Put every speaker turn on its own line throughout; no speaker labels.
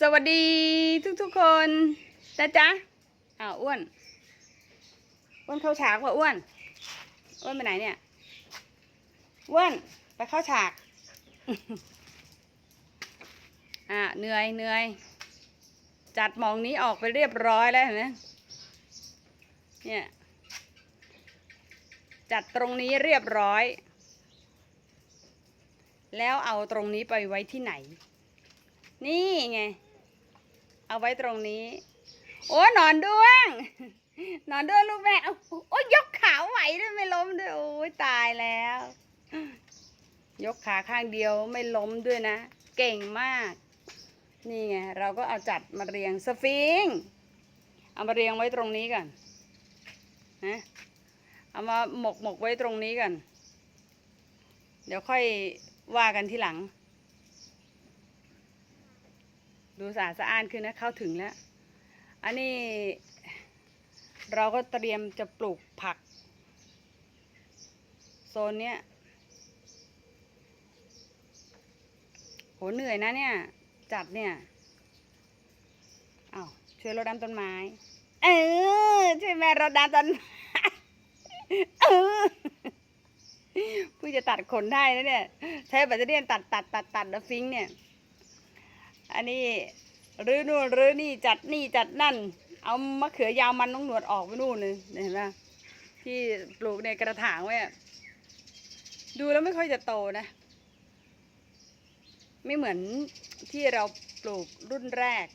สวัสดีทุกทุกๆคนนะจ๊ะอ้าวอ้วน อ้วนเข้าฉากว่ะอ้วน อ้วนไปไหนเนี่ยอ้วนไปเข้าฉาก อะเหนื่อยเหนื่อย จัดหมองนี้ออกไปเรียบร้อยแล้วเห็นไหมเนี่ย จัดตรงนี้เรียบร้อย แล้วเอาตรงนี้ไปไว้ที่ไหน นี่ไง เอาไว้ตรงนี้ โอ้หนอนด้วงหนอนด้วงลูกแม่โอ้ยยกขาไหวด้วยไม่ล้มด้วยโอ้ยตายแล้ว ยกขาข้างเดียวไม่ล้มด้วยนะ เก่งมาก นี่ไงเราก็เอาจัดมาเรียงสฟิงค์เอามาเรียงไว้ตรงนี้ก่อนนะเอามาหมกหมกไว้ตรงนี้ก่อน เดี๋ยวค่อยว่ากันทีหลัง ดูสะอาดสะอ้านขึ้นนะเข้าถึงแล้ว อันนี้เราก็เตรียมจะปลูกผัก โซนเนี้ยโหเหนื่อยนะเนี่ย จัดเนี่ยเอาช่วยรดน้ำต้นไม้ เออช่วยแม่รดน้ำต้นไม้เออผู้จะตัดขนได้นะเนี่ยใช้แบตเตอรี่ตัดตัดตัดตัดแล้วฟิงเนี่ย อันนี้รื้อนู่นรื้อนี่จัดนี่จัดนั่น เอามะเขือยาวมันน้องหนวดออกไปนู่นเลยเห็นไหมที่ปลูกในกระถางไว้ดูแล้วไม่ค่อยจะโตนะ ไม่เหมือนที่เราปลูกรุ่นแรก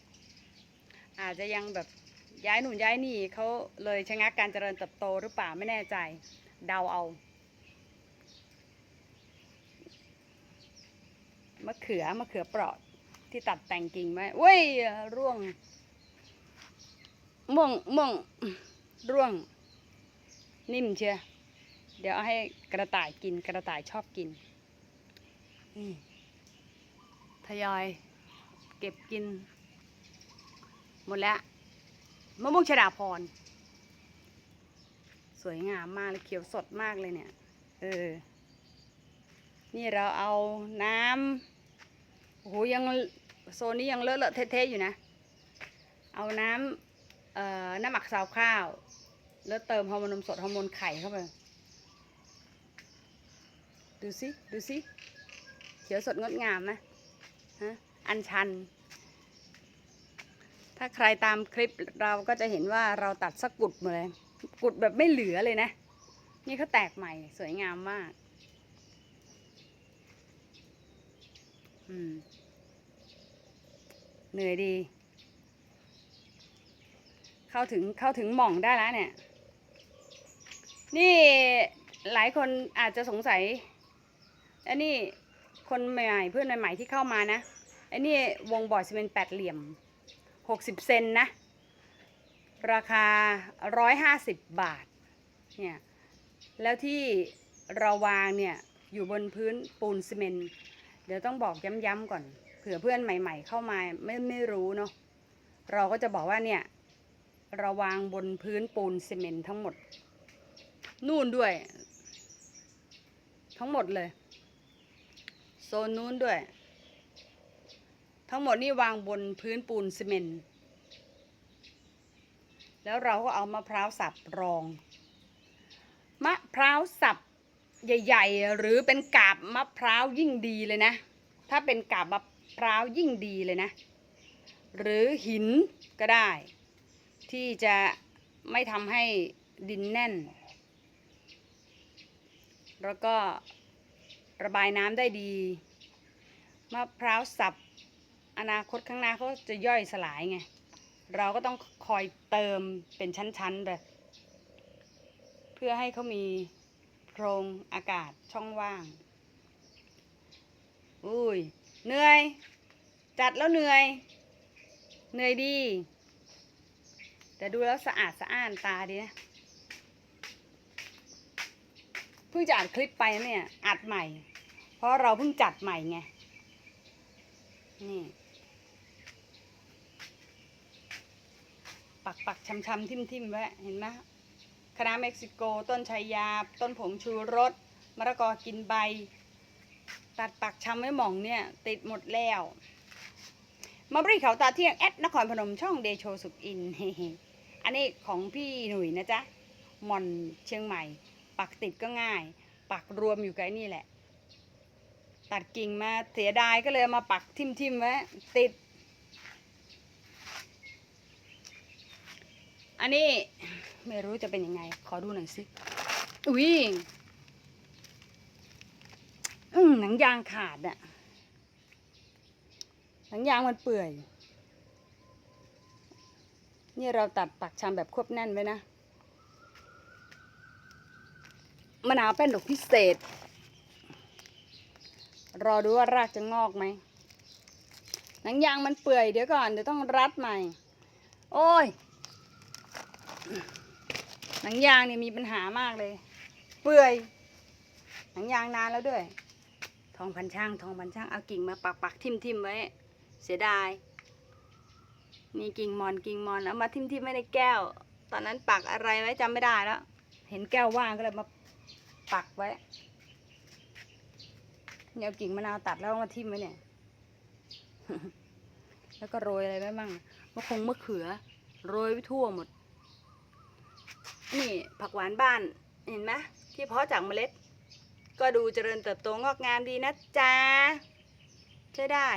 อาจจะยังแบบย้ายหนุนย้ายนี่เขาเลยชะงักการเจริญเติบโตหรือเปล่าไม่แน่ใจเดาเอามะเขือมะเขือเปราะ ที่ตัดแต่งกิ่งไว้เว้ยร่วง ม่วงม่วงร่วง นิ่มเชียเดี๋ยวเอาให้กระต่ายกินกระต่ายชอบกิน นี่ทยอยเก็บกิน หมดแล้วมะม่วงชดาพร สวยงามมากเลยเขียวสดมากเลยเนี่ย เออ นี่เราเอาน้ำโอ้โหยัง โซนนี้ยังเลอะเลอะเทะๆอยู่นะ เอาน้ำเอ่อน้ำหมักสาวข้าว แล้วเติมฮอร์โมนนมสดฮอร์โมนไข่เข้าไป ดูสิ ดูสิ เขียวสดงดงามนะฮะ อันชัน ถ้าใครตามคลิปเราก็จะเห็นว่าเราตัดสักกุดมาเลย กุดแบบไม่เหลือเลยนะ นี่เขาแตกใหม่สวยงามมาก อืม เหนื่อยดี เข้าถึงเข้าถึงหม่องได้แล้วเนี่ย นี่หลายคนอาจจะสงสัยอันนี้คนใหม่ๆเพื่อนใหม่ๆที่เข้ามานะอันนี้วงบอร์ดซีเมนต์แปดเหลี่ยมหกสิบเซนนะ ราคาร้อยห้าสิบบาทเนี่ยแล้วที่เราวางเนี่ยอยู่บนพื้นปูนซีเมนต์เดี๋ยวต้องบอกย้ำๆก่อน เผื่อเพื่อนใหม่ ๆ เข้ามาไม่ไม่รู้เนาะเราก็จะบอกว่าเนี่ยราวางบนพื้นปูนซีเมนต์ทั้งหมด นู่นด้วย ทั้งหมดเลย โซนนู้นด้วย ทั้งหมดนี่วางบนพื้นปูนซีเมนต์แล้วเราก็เอามะพร้าวสับรอง มะพร้าวสับใหญ่ ๆ หรือเป็นกาบมะพร้าวยิ่งดีเลยนะ ถ้าเป็นกาบมะ พร้าวยิ่งดีเลยนะ หรือหินก็ได้ ที่จะไม่ทำให้ดินแน่น แล้วก็ระบายน้ำได้ดี มะพร้าวสับอนาคตข้างหน้าเขาจะย่อยสลายไง เราก็ต้องคอยเติมเป็นชั้นๆไปเพื่อให้เขามีโพรงอากาศช่องว่าง อุ้ยเหนื่อย จัดแล้วเหนื่อย เหนื่อยดี แต่ดูแล้วสะอาดสะอ้านตาดีนะเพิ่งจะอัดคลิปไปนะเนี่ยอัดใหม่ เพราะเราเพิ่งจัดใหม่ไงนี่ปักปักชำชำทิมทิมไว้เห็นไหมคณะเม็กซิโกต้นชายา ต้นผงชูรสมะละกอกินใบ ตัดปักชำไว้หม่องเนี่ย ติดหมดแล้ว มาบริเขาตาเที่ยงแอดนครพนมช่องเดโชสุขอิน อันนี้ของพี่หนุ่ยนะจ๊ะมอนเชียงใหม่ ปักติดก็ง่าย ปักรวมอยู่กับไอ้นี่แหละ ตัดกิ่งมาเสียดายก็เลยมาปักทิมทิมๆไว้ติด อันนี้ไม่รู้จะเป็นยังไง ขอดูหน่อยสิอุ้ยหนังยางขาดอะ หนังยางมันเปื่อย นี่เราตัดปักชำแบบควบแน่นไว้นะ มะนาวเป็นดอกพิเศษ รอดูว่ารากจะงอกไหม หนังยางมันเปื่อยเดี๋ยวก่อนเดี๋ยวต้องรัดใหม่ โอ้ย หนังยางเนี่ยมีปัญหามากเลย เปื่อย หนังยางนานแล้วด้วย ทองพันช่าง ทองพันช่างเอากิ่งมาปักปักทิมทิมไว้ เสียดายนี่กิ่งมอนกิ่งมอนเอามาทิมทิมไว้แก้ว ตอนนั้นปักอะไรไว้จำไม่ได้แล้ว เห็นแก้วว่างก็เลยมาปักไว้เนี่ยเอากิ่งมะนาวตัดแล้วมาทิมไว้เนี่ย แล้วก็โรยอะไรไว้บ้างมะคงมะเขือ โรยไว้ทั่วหมด นี่ผักหวานบ้านเห็นไหมที่เพาะจากเมล็ด ก็ดูเจริญเติบโตงอกงามดีนะจ๊ะใช่ได้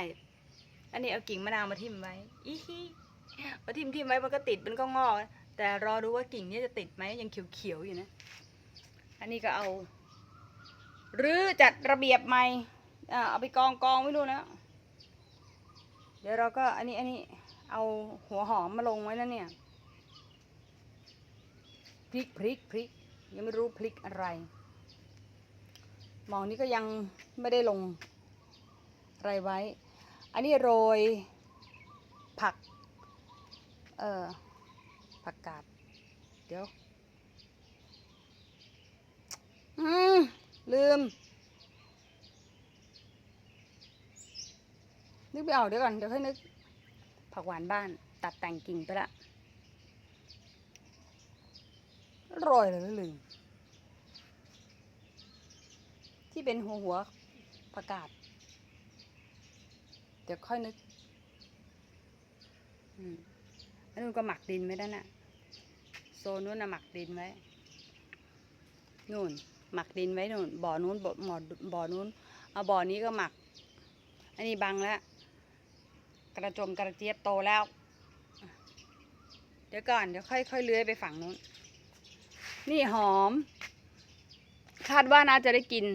อันนี้เอากิ่งมะนาวมาทิ่มไว้อีฮีมาทิ่มทิ่มไว้มันก็ติดมันก็งอก แต่รอดูว่ากิ่งนี้จะติดไหมยังเขียวๆอยู่นะ อันนี้ก็เอาหรือจัดระเบียบใหม่เอาไปกองกองไม่รู้นะ เดี๋ยวเราก็อันนี้อันนี้เอาหัวหอมมาลงไว้แล้วเนี่ยพริกพริกพริกยังไม่รู้พริกอะไรหมองนี้ก็ยังไม่ได้ลงอะไรไว้ อันนี้โรยผัก เอ่อผักกาด เดี๋ยว อืม ลืม นึกไม่ออกเดี๋ยวก่อน เดี๋ยวค่อยนึก ผักหวานบ้าน ตัดแต่งกิ่งไปละโรยเลยลืม ที่เป็นหัวหัวผักกาด เดี๋ยวค่อยนึกอืมอันนู้นก็หมักดินไว้ด้านน่ะ โซนนู้นน่ะหมักดินไว้ นู่น หมักดินไว้นู่น บ่อนู้น บ่อบ่อบ่อนู้น เอาบ่อนี้ก็หมัก อันนี้บังแล้ว กระจงกระเจี๊ยบโตแล้ว เดี๋ยวก่อน เดี๋ยวค่อยค่อยเลื้อยไปฝั่งนู้น นี่หอม คาดว่าน่าจะได้กิน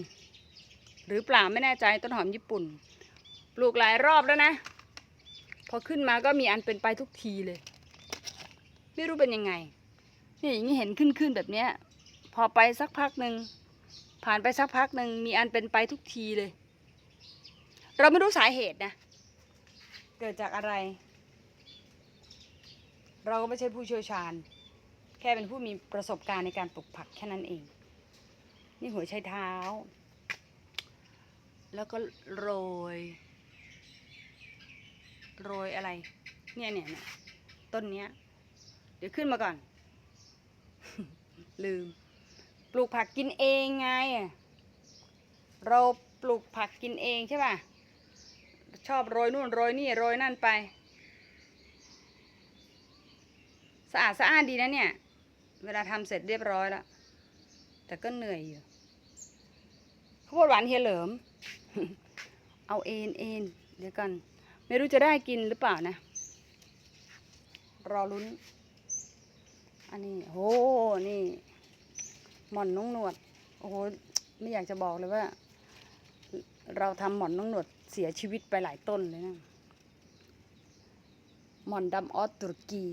หรือเปล่าไม่แน่ใจต้นหอมญี่ปุ่น ลูกหลายรอบแล้วนะ พอขึ้นมาก็มีอันเป็นไปทุกทีเลย ไม่รู้เป็นยังไง นี่อย่างนี้เห็นขึ้นขึ้นแบบเนี้ย พอไปสักพักหนึ่งผ่านไปสักพักหนึ่งมีอันเป็นไปทุกทีเลย เราไม่รู้สาเหตุนะ เกิดจากอะไร เราก็ไม่ใช่ผู้เชี่ยวชาญ แค่เป็นผู้มีประสบการณ์ในการปลูกผักแค่นั้นเอง นี่หัวไชเท้า แล้วก็โรย โรยอะไร เนี่ยเนี่ยเนี่ยต้นเนี้ย เดี๋ยวขึ้นมาก่อน ลืม ปลูกผักกินเองไง เราปลูกผักกินเองใช่ป่ะ ชอบโรยนู่นโรยนี่โรยนั่นไป สะอาดสะอ้านดีนะเนี่ย เวลาทำเสร็จเรียบร้อยแล้ว แต่ก็เหนื่อยอยู่ข้าวโพดหวานเฮียเหลิม เอาเอ็นเอ็นเดี๋ยวก่อน ไม่รู้จะได้กินหรือเปล่านะ รอลุ้น อันนี้โหนี่หม่อนน้องหนวด โอ้โห ไม่อยากจะบอกเลยว่า เราทำหม่อนน้องหนวดเสียชีวิตไปหลายต้นเลยนะ หม่อนดำออสตุรกี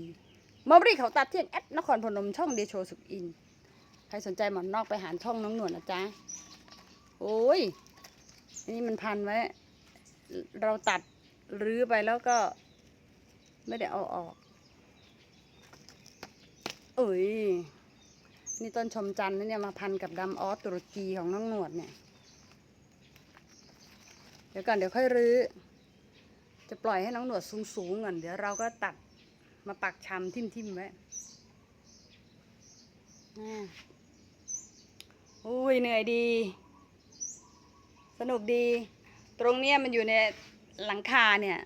มาบริเขาตัดเที่ยงแอดนครพนมช่องเดโชสุขอิน ใครสนใจหม่อนนอกไปหาช่องน้องหนวดนะจ๊ะ โอ้ยอันนี้มันพันไว้ เราตัด รื้อไปแล้วก็ไม่ได้เอาออก เอ้ย นี่ต้นชมจันทร์นะเนี่ยมาพันกับดำออสตุรกีของน้องหนวดเนี่ย เดี๋ยวก่อนเดี๋ยวค่อยรื้อ จะปล่อยให้น้องหนวดสูงๆก่อนเดี๋ยวเราก็ตัดมาปักชำทิ่มๆไว้อ่าโอ้ยเหนื่อยดี สนุกดี ตรงเนี้ยมันอยู่ใน หลังคาเนี่ย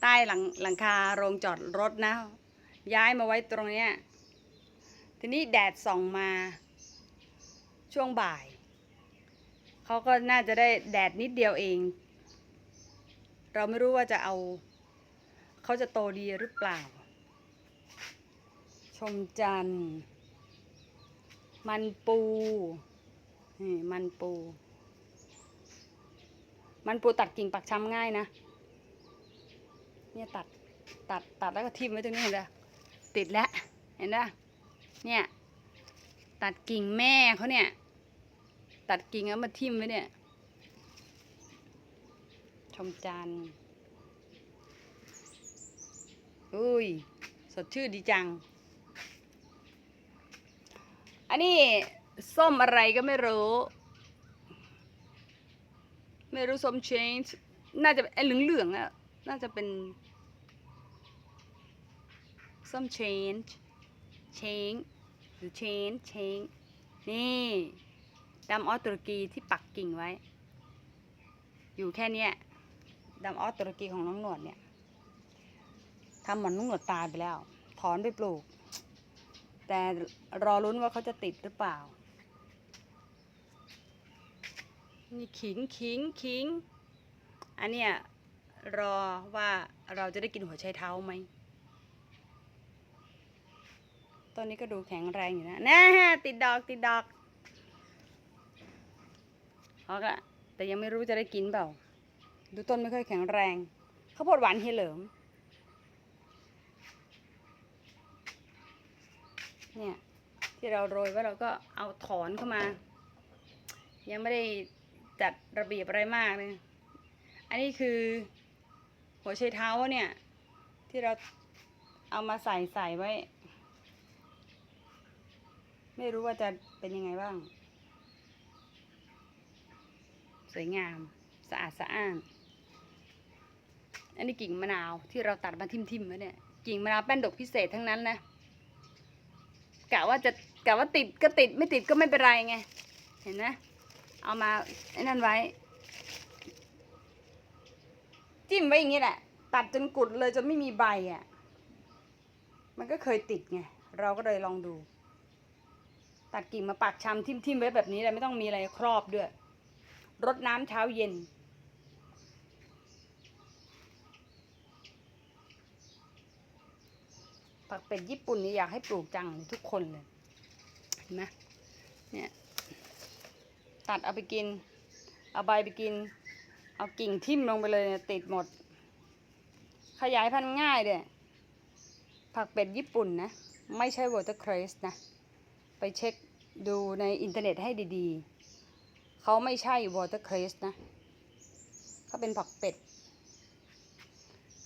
ใต้หลังหลังคาโรงจอดรถนะ ย้ายมาไว้ตรงเนี้ยทีนี้แดดส่องมาช่วงบ่าย เขาก็น่าจะได้แดดนิดเดียวเอง เราไม่รู้ว่าจะเอา เขาจะโตดีหรือเปล่า ชมจัน มันปู นี่ มันปู มันปูตัดกิ่งปักช้ำง่ายนะ เนี่ยตัดตัดตัดแล้วก็ทิ่มไว้ตรงนี้เห็นไหมติดแล้วเห็นไหมเนี่ยตัดกิ่งแม่เขาเนี่ย ตัดกิ่งแล้วมาทิ่มไว้เนี่ย ชมจันอุ้ย สดชื่นดีจัง อันนี้ส้มอะไรก็ไม่รู้ ไม่รู้ส้มเชนจ์น่าจะเป็นไอ้เหลืองอะน่าจะเป็นส้มเชนจ์เชงหรือเชนเชงนี่ดำออสตุรกีที่ปักกิ่งไว้ อยู่แค่นี้ดำออสตุรกีของน้องหนวดเนี่ยทำเหมือนน้องหนวดตายไปแล้ว ถอนไปปลูก แต่รอลุ้นว่าเขาจะติดหรือเปล่า นี่ขิงขิงขิง อันเนี้ยรอว่าเราจะได้กินหัวไชเท้าไหมต้นนี้ก็ดูแข็งแรงอยู่นะนะติดดอกติดดอกเอาละแต่ยังไม่รู้จะได้กินเปล่า ดูต้นไม่ค่อยแข็งแรงข้าวโพดหวานเฮยเหลิมเนี่ยที่เราโรยไว่าเราก็เอาถอนเข้ามา ยังไม่ได้ จัดระเบียบอะไรมากเลยอันนี้คือหัวไชเท้าเนี่ย ที่เราเอามาใส่ใส่ไว้ ไม่รู้ว่าจะเป็นยังไงบ้าง สวยงาม สะอาดสะอ้าน อันนี้กิ่งมะนาวที่เราตัดมาทิ่มๆไว้เนี่ย กิ่งมะนาวแป้นดกพิเศษทั้งนั้นนะกะว่าจะกะว่าติดก็ติดไม่ติดก็ไม่เป็นไรไง เห็นไหม เอามาไอ้นั่นไว้ จิ้มไว้อย่างนี้แหละ ตัดจนกุดเลยจนไม่มีใบอะ มันก็เคยติดไง เราก็เลยลองดู ตัดกิ่งมาปักชำทิ่มทิมๆไว้แบบนี้เลยไม่ต้องมีอะไรครอบด้วย รดน้ำเช้าเย็นผักเป็ดญี่ปุ่นนี่อยากให้ปลูกจังทุกคนเลยเห็นไหมเนี่ย ตัดเอาไปกิน เอาใบไปกิน เอากิ่งทิ่มลงไปเลยเนี่ยติดหมด ขยายพันธุ์ง่ายเด้ผักเป็ดญี่ปุ่นนะ ไม่ใช่ watercress นะ ไปเช็คดูในอินเทอร์เน็ตให้ดีๆ เขาไม่ใช่ watercress นะ เขาเป็นผักเป็ด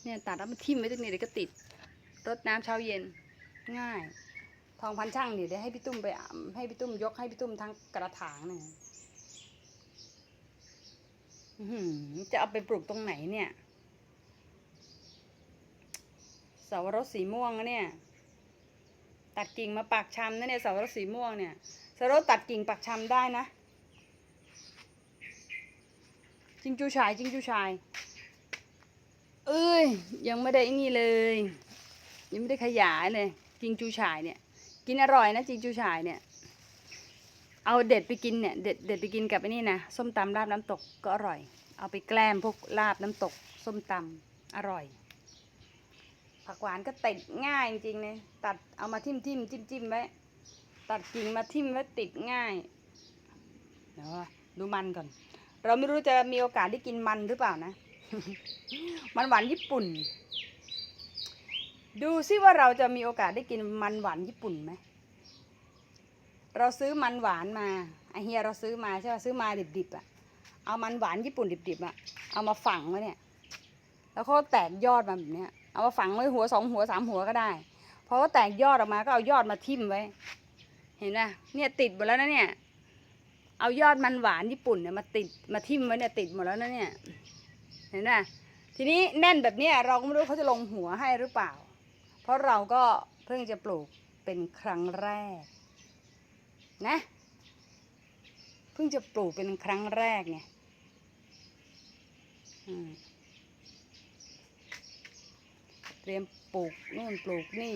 เนี่ยตัดแล้วมันทิ่มไว้ตรงนี้เดี๋ยวก็ติด รดน้ำเช้าเย็นง่าย ทองพันช่างเดี๋ยวได้ให้พี่ตุ้มไปให้พี่ตุ้มยกให้พี่ตุ้มทั้งกระถางหนึ่ง จะเอาไปปลูกตรงไหนเนี่ยเสาวรสสีม่วงเนี่ย ตัดกิ่งมาปักชำนะเนี่ยเสาวรสสีม่วงเนี่ยเสาวรสตัดกิ่งปักชำได้นะจิงจูชายจิงจูชาย เอ้ย ยังไม่ได้นี่เลย ยังไม่ได้ขยายเลยจิงจูฉายเนี่ย กินอร่อยนะจิงจูฉายเนี่ย เอาเด็ดไปกินเนี่ยเด็ดเด็ดไปกินกับไอ้นี่นะส้มตำราบน้ำตกก็อร่อย เอาไปแกล้มพวกลาบน้ำตก ส้มตำอร่อย ผักหวานก็ติดง่ายจริงๆเลยตัดเอามาทิ่มทิ่มจิ้มจิ้มไว้ตัดกิ่งมาทิ่มไว้ติดง่ายเดี๋ยวดูมันก่อน เราไม่รู้จะมีโอกาสได้กินมันหรือเปล่านะ มันหวานญี่ปุ่น ดูซิว่าเราจะมีโอกาสได้กินมันหวานญี่ปุ่นไหม เราซื้อมันหวานมาไอเฮียเราซื้อมาใช่ป่ะซื้อมาดิบๆอะเอามันหวานญี่ปุ่นดิบๆอะเอามาฝังไว้เนี่ย แล้วเขาแตกยอดมาแบบเนี้ยเอามาฝังไว้หัวสองหัวสามหัวก็ได้เพอเขาแตกยอดออกมาก็เอายอดมาทิ่มไว้ เห็นไหมเนี่ยติดหมดแล้วนะเนี่ย เอายอดมันหวานญี่ปุ่นเนี่ยมาติดมาทิ่มไว้เนี่ยติดหมดแล้วนะเนี่ย เห็นไหมทีนี้แน่นแบบเนี้ยเราก็ไม่รู้เขาจะลงหัวให้หรือเปล่า เพราะเราก็เพิ่งจะปลูกเป็นครั้งแรก นะ เพิ่งจะปลูกเป็นครั้งแรกไงอืมเตรียมปลูกนู่นปลูกนี่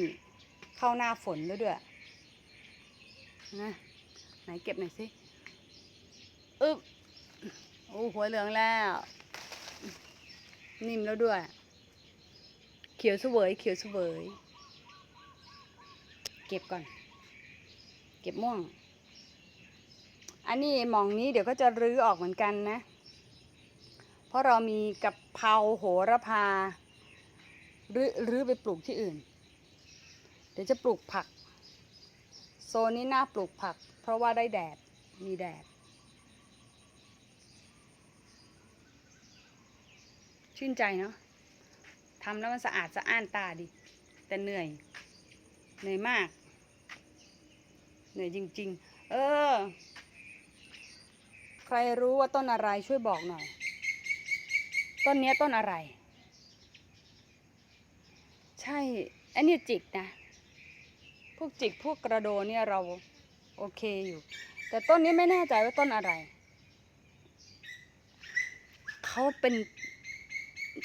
เข้าหน้าฝนแล้วด้วยนะไหนเก็บหน่อยสิอึ๊บโอ้หัวเหลืองแล้ว นิ่มแล้วด้วย เขียวเสวยเขียวเสวย เก็บก่อน เก็บม่วง อันนี้หมองนี้เดี๋ยวก็จะรื้อออกเหมือนกันนะ เพราะเรามีกะเพราโหระพารื้อรื้อไปปลูกที่อื่น เดี๋ยวจะปลูกผัก โซนนี้น่าปลูกผัก เพราะว่าได้แดด มีแดด ชื่นใจเนาะทำแล้วมันสะอาดสะอ้านตาดี แต่เหนื่อย เหนื่อยมาก เหนื่อยจริง ๆ เออ ใครรู้ว่าต้นอะไรช่วยบอกหน่อย ต้นนี้ต้นอะไร ใช่อันนี้จิกนะ พวกจิกพวกกระโดเนี่ยเราโอเคอยู่ แต่ต้นนี้ไม่แน่ใจว่าต้นอะไร เขาเป็น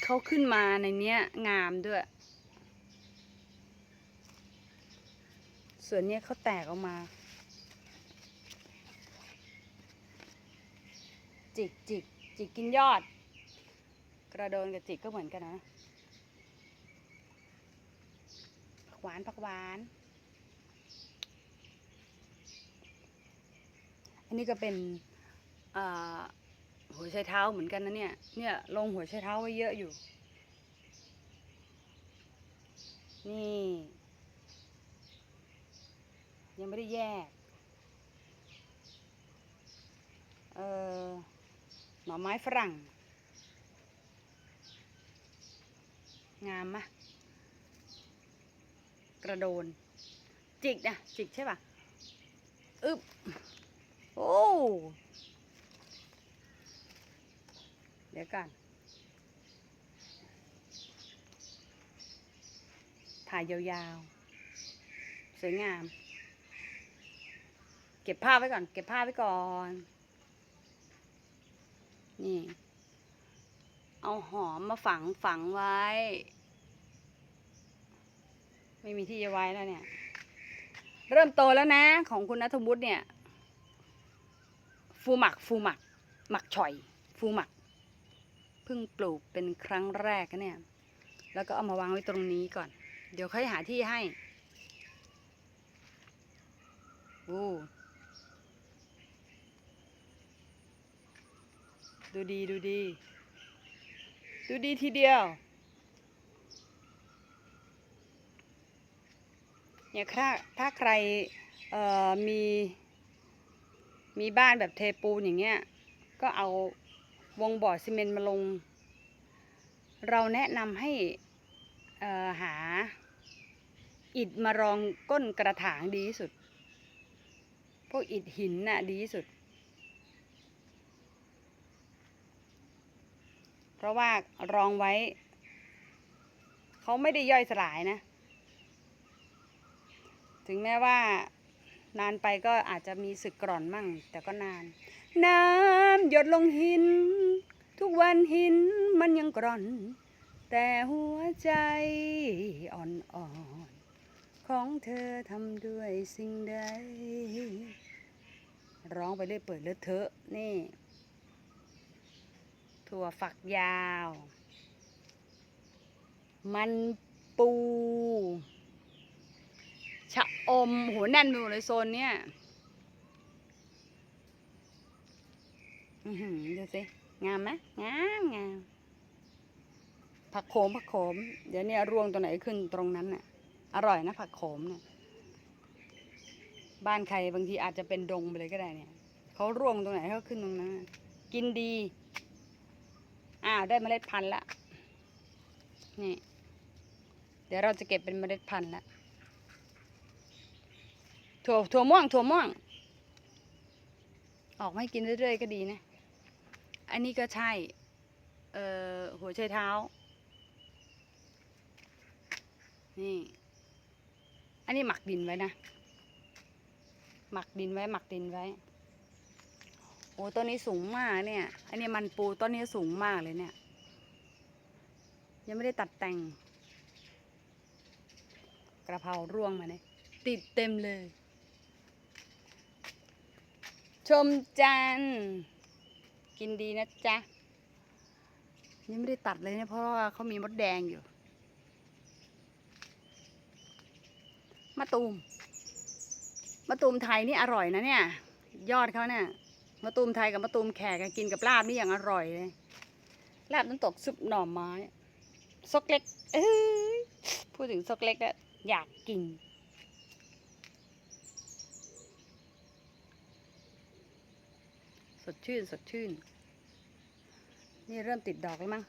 เขาขึ้นมาในเนี้ยงามด้วย ส่วนเนี้ยเขาแตกออกมา จิกจิกจิกกินยอด กระโดนกับจิกก็เหมือนกันนะ ผักหวานผักหวาน อันนี้ก็เป็นหัวไชเท้าเหมือนกันนะเนี่ย เนี่ยลงหัวไชเท้าไว้เยอะอยู่ นี่ ยังไม่ได้แยก เออ หน่อไม้ฝรั่ง งามมะกระโดน จิกนะจิกใช่ป่ะอึบโอ้เดี๋ยวกันถ่ายยาวๆ สวยงาม เก็บผ้าพไว้ก่อน เก็บผ้าพไว้ก่อน นี่ เอาหอมมาฝังฝังไว้ ไม่มีที่จะไว้แล้วเนี่ย เริ่มโตแล้วนะ ของคุณนัทวุฒิเนี่ย ฟูหมักฟูหมัก หมักฉ่อย ฟูหมัก เพิ่งปลูกเป็นครั้งแรกนะเนี่ย แล้วก็เอามาวางไว้ตรงนี้ก่อน เดี๋ยวค่อยหาที่ให้ โอ้ ดูดีดูดี ดูดีทีเดียว เนี่ยถ้าถ้าใครเอ่อมีมีบ้านแบบเทปูนอย่างเงี้ย ก็เอาวงบ่อซีเมนต์มาลง เราแนะนำให้เอ่อหาอิฐมารองก้นกระถางดีที่สุด พวกอิฐหินน่ะดีที่สุด เพราะว่ารองไว้ เขาไม่ได้ย่อยสลายนะ ถึงแม้ว่านานไปก็อาจจะมีสึกกร่อนมั่ง แต่ก็นาน น้ำหยดลงหิน ทุกวันหินมันยังกร่อน แต่หัวใจอ่อนๆของเธอทำด้วยสิ่งใดร้องไปเรื่อยเปิดเลอเทอะนี่ ถั่วฝักยาว มันปู ชะอมโหแน่นไปหมดเลยโซนเนี้ยอือหือดูสิ งามไหมงามงามผักโขมผักโขม เดี๋ยวเนี้รวงตัวไหนขึ้นตรงนั้นน่ะ อร่อยนะผักโขมเนี่ย บ้านใครบางทีอาจจะเป็นดงไปเลยก็ได้เนี่ย เขาร่วงตรงไหนเขาขึ้นตรงนั้น กินดี อ้าวได้เมล็ดพันธุ์ละ นี่ เดี๋ยวเราจะเก็บเป็นเมล็ดพันธุ์ละ ถั่วถั่วม่วง ถั่วม่วง ออกมาให้กินเรื่อยๆก็ดีนะ อันนี้ก็ใช่ เอ่อ หัวไชเท้า นี่ อันนี้หมักดินไว้นะ หมักดินไว้ หมักดินไว้ โอ้ต้นนี้สูงมากเนี่ย อันนี้มันปูต้นนี้สูงมากเลยเนี่ย ยังไม่ได้ตัดแต่ง กระเพราร่วงมาเนี่ยติดเต็มเลย ชมจันกินดีนะจ๊ะยังไม่ได้ตัดเลยเนะเพราะว่าเขามีมดแดงอยู่ มะตูม มะตูมไทยนี่อร่อยนะเนี่ย ยอดเขาเนี่ย มะตูมไทยกับมะตูมแขกกินกับลาบนี่อย่างอร่อยเลยลาบน้ำตกซุปหน่อไม้ซกเล็กเอ้ยพูดถึงซกเล็กแล้วอยากกินสดชื่นสดชื่น นี่เริ่มติดดอกแล้วมั้ง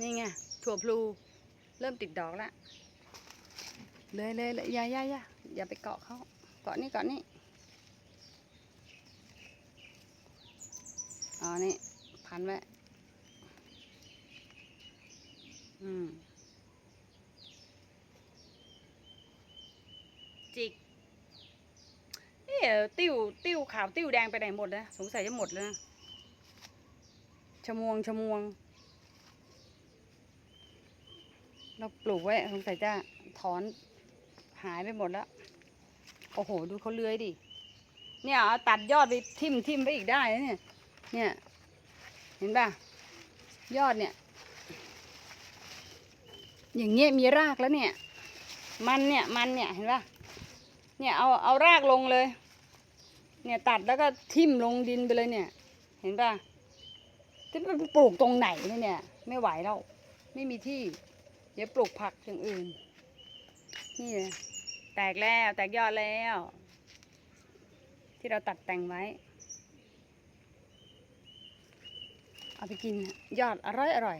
นี่ไงถั่วพลู เริ่มติดดอกแล้วเลยเลยเลยอย่าอย่าอย่าอย่าไปเกาะเขาเกาะนี่เกาะนี่ อ๋อนี่ พันไว้ อืม จิกเอ๊ะติ้ว ติ้วขาว ติ้วแดงไปไหนหมดนะ สงสัยจะหมดแล้วนะชะมวงชะมวง เราปลูกไว้ สงสัยจะถอนหายไปหมดแล้ว โอ้โห ดูเขาเลื้อยดิ เนี่ยเอตัดยอดไปทิ่มทิ่มไปอีกได้นะเนี่ย เนี่ย เห็นป่ะ ยอดเนี่ย อย่างเงี้ยมีรากแล้วเนี่ย มันเนี่ย มันเนี่ย เห็นป่ะ เนี่ย เอา เอารากลงเลย เนี่ยตัดแล้วก็ทิ่มลงดินไปเลยเนี่ย เห็นป่ะจะไปปลูกตรงไหนเนี่ยเนี่ย ไม่ไหวแล้ว ไม่มีที่ เดี๋ยวปลูกผักอย่างอื่น นี่เลยแตกแล้ว แตกยอดแล้ว ที่เราตัดแต่งไว้ เอาไปกินยอดอร่อยอร่อย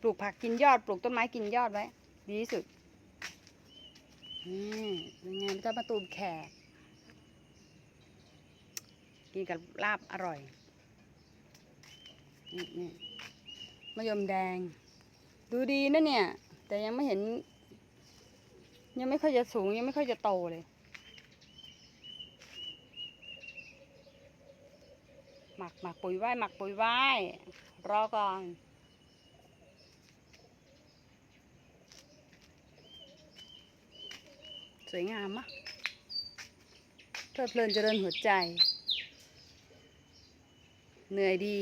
ปลูกผักกินยอด ปลูกต้นไม้กินยอดไว้ ดีที่สุด นี่เป็นไงเจ้าประตูแขก กินกับลาบอร่อย นี่นี่มะยมแดง ดูดีนะเนี่ย แต่ยังไม่เห็น ยังไม่ค่อยจะสูงยังไม่ค่อยจะโตเลย หมักหมักปุ๋ยไว้หมักปุ๋ยไว้รอก่อนสวยงามมะเพลิดเพลินเจริญหัวใจ เหนื่อยดี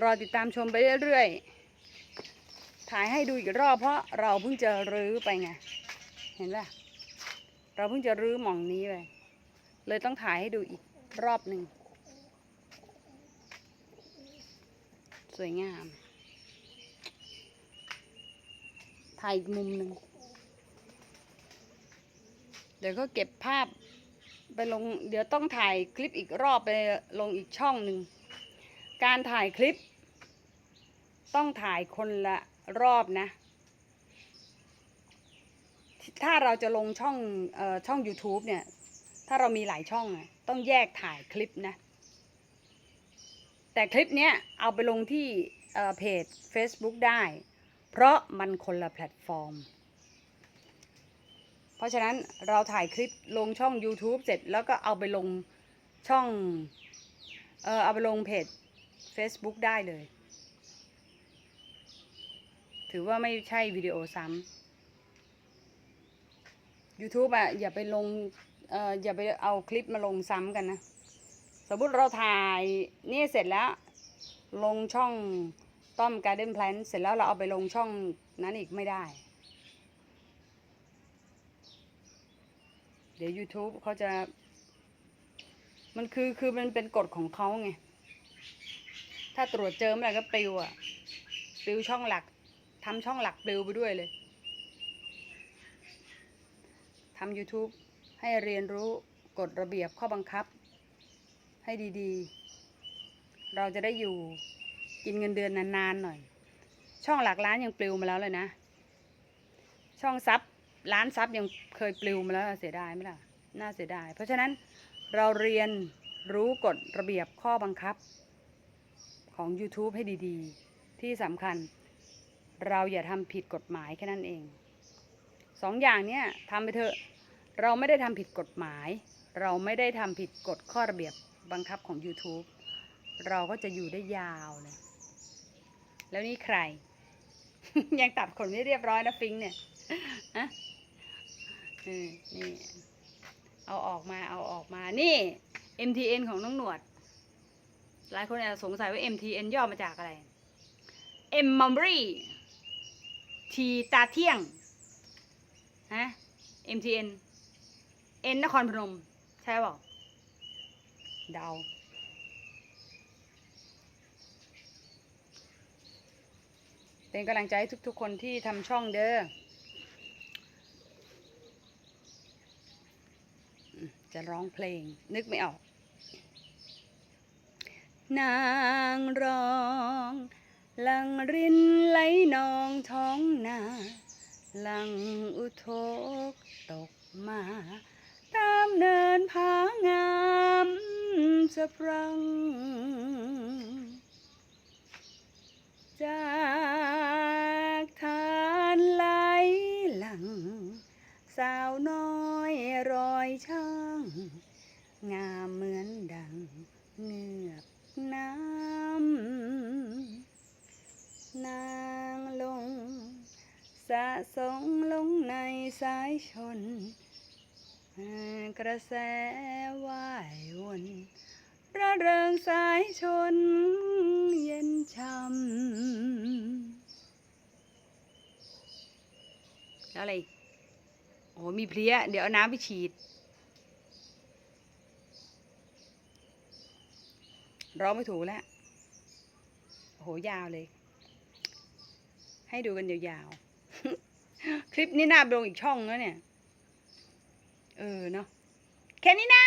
รอติดตามชมไปเรื่อยๆ ถ่ายให้ดูอีกรอบเพราะเราเพิ่งจะรื้อไปไง เห็นป่ะ เราเพิ่งจะรื้อหม่องนี้ไปเลยต้องถ่ายให้ดูอีกรอบหนึ่ง วยงาม ถ่ายอีกมุมหนึ่ง เดี๋ยวก็เก็บภาพไปลง เดี๋ยวต้องถ่ายคลิปอีกรอบไปลงอีกช่องหนึ่ง การถ่ายคลิป ต้องถ่ายคนละรอบนะ ถ้าเราจะลงช่องออช่อง YouTube เนี่ย ถ้าเรามีหลายช่อง ต้องแยกถ่ายคลิปนะ แต่คลิปเนี้ยเอาไปลงที่เพจ Facebook ได้ เพราะมันคนละแพลตฟอร์ม เพราะฉะนั้นเราถ่ายคลิปลงช่อง YouTube เสร็จแล้วก็เอาไปลงช่องเออเอาไปลงเพจ Facebook ได้เลย ถือว่าไม่ใช่วิดีโอซ้ำ YouTube อะอย่าไปลงเอออย่าไปเอาคลิปมาลงซ้ำกันนะ สมมติเราถ่ายนี่เสร็จแล้ว ลงช่องต้อมการ์เด้นแพลนเสร็จแล้วเราเอาไปลงช่องนั้นอีกไม่ได้ เดี๋ยว YouTube เขาจะ มันคือคือมันเป็นกฎของเขาไง ถ้าตรวจเจอเมื่อไหร่ก็ปลิวอะปลิวช่องหลักทำช่องหลักปลิวไปด้วยเลยทำ YouTube ให้เรียนรู้กฎระเบียบข้อบังคับ ให้ดีๆ เราจะได้อยู่กินเงินเดือนนานๆหน่อย ช่องหลักล้านยังปลิวมาแล้วเลยนะ ช่องซับล้านซับยังเคยปลิวมาแล้วเสียดายไหมล่ะ น่าเสียดาย เพราะฉะนั้นเราเรียนรู้กฎระเบียบข้อบังคับ ของ YouTube ให้ดีๆ ที่สำคัญ เราอย่าทำผิดกฎหมายแค่นั้นเองสองอย่างเนี้ยทำไปเถอะ เราไม่ได้ทำผิดกฎหมาย เราไม่ได้ทำผิดกฎข้อระเบียบ บังคับของ YouTube เราก็จะอยู่ได้ยาวเลย แล้วนี่ใคร ยังตัดขนไม่เรียบร้อยนะฟิงค์เนี่ยอะเออนี่ เอาออกมา เอาออกมา นี่ MTN ของน้องหนวด หลายคนอาจจะสงสัยว่า MTN ย่อมาจากอะไร M Memory T ตาเที่ยง ฮะ MTN N นครพนม ใช่เปล่า เดา เป็นกำลังใจให้ทุกๆคนที่ทำช่องเด้ออืมจะร้องเพลงนึกไม่ออก นางร้องลังรินไหลนองท้องนาลังอุทกตกมา ตามเนินผางามสะพรัง จากทานไหลหลัง สาวน้อยรอยช่าง งามเหมือนดังเงือกน้ำ นางลง สะสงลงในสายชน กระแสว่ายวนระเริงสายชนเย็นช่ำแล้วอะไร โอ้มีเพลี้ย เดี๋ยวเอาน้ำไปฉีด ร้องไม่ถูกแล้วโอ้โหยาวเลย ให้ดูกันยาวๆ คลิปนี้น่าไปลงอีกช่องแล้วเนี่ย เออเนาะแค่นี้นะ